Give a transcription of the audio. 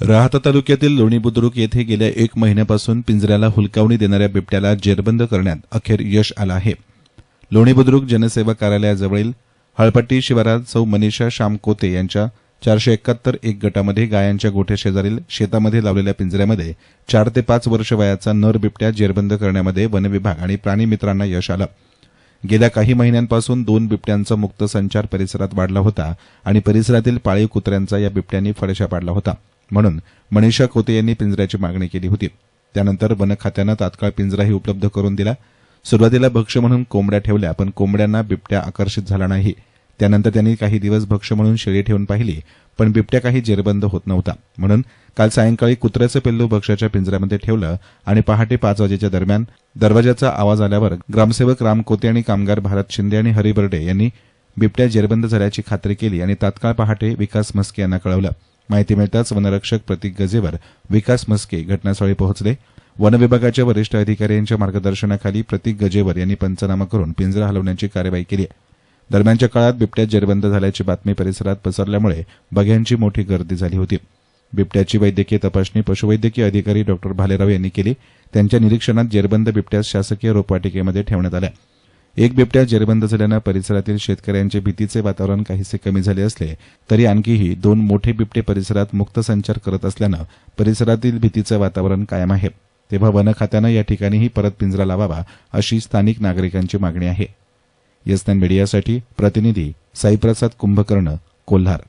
राहता तालुक्यातील लोणी बुद्रुक येथे गेल्या एक महिन्यापासून पिंजऱ्याला हुलकावणी देणाऱ्या बिबट्याला जेरबंद करण्यात अखेर यश आलं आहे. लोणी बुद्रुक जनसेवा कार्यालयाजवळील हळपट्टी शिवारात सौ मनीषा श्याम कोते यांच्या चारशे एकाहत्तर एक गटामध्ये गायांच्या गोठ्या शेजारील शेतामध्ये लावलेल्या पिंजऱ्यामध्ये चार ते पाच वर्ष वयाचा नर बिबट्या जेरबंद करण्यामध्ये वनविभाग आणि प्राणीमित्रांना यश आलं. गेल्या काही महिन्यांपासून दोन बिबट्यांचा मुक्त संचार परिसरात वाढला होता आणि परिसरातील पाळीव कुत्र्यांचा या बिबट्यांनी फडशा पाडला होता. म्हणून मनीषा खोते यांनी पिंजऱ्याची मागणी केली होती. त्यानंतर वन खात्यानं तात्काळ पिंजराही उपलब्ध करून दिला. सुरुवातीला भक्ष्य म्हणून कोंबड्या ठेवल्या पण कोंबड्यांना बिबट्या आकर्षित झाला नाही. त्यानंतर त्यांनी काही दिवस भक्ष्य म्हणून शेळी ठेवून पाहिली पण बिबट्या काही जेरबंद होत नव्हता. म्हणून काल सायंकाळी कुत्र्याचं पिल्लू भक्ष्याच्या पिंजऱ्यामध्ये ठेवलं आणि पहाटे पाच वाजेच्या दरम्यान दरवाजाचा आवाज आल्यावर ग्रामसेवक राम कोते आणि कामगार भारत शिंदे आणि हरी बर्डे यांनी बिबट्या जेरबंद झाल्याची खात्री केली आणि तात्काळ पहाटे विकास म्हस्के यांना कळवलं. माहिती मिळताच वनरक्षक प्रतीक गजेवर विकास मस्के घटनास्थळी पोहोचले. वनविभागाच्या वरिष्ठ अधिकारी यांच्या मार्गदर्शनाखाली प्रतीक गजेवर यांनी पंचनामा करून पिंजरा हलवण्याची कार्यवाही केली दरम्यानच्या काळात बिबट्या जेरबंद झाल्याची बातमी परिसरात पसरल्यामुळे बघ्यांची मोठी गर्दी झाली होती. बिबट्याची वैद्यकीय तपासणी पशुवैद्यकीय अधिकारी डॉक्टर भालेराव यांनी केली. त्यांच्या निरीक्षणात जेरबंद बिबट्यास शासकीय रोपवाटिकेमध्ये ठेवण्यात आल्या. एक बिबट्या जेरबंद झाल्यानं परिसरातील शेतकऱ्यांचे भीतीचे वातावरण काहीसे कमी झाले असले तरी आणखीही दोन मोठे बिबटे परिसरात मुक्त संचार करत असल्यानं परिसरातील भीतीचं वातावरण कायम आहे. तेव्हा वन खात्यानं या ठिकाणीही परत पिंजरा लावावा अशी स्थानिक नागरिकांची मागणी आहे. यस मीडियासाठी प्रतिनिधी साईप्रसाद कुंभकर्ण कोल्हार.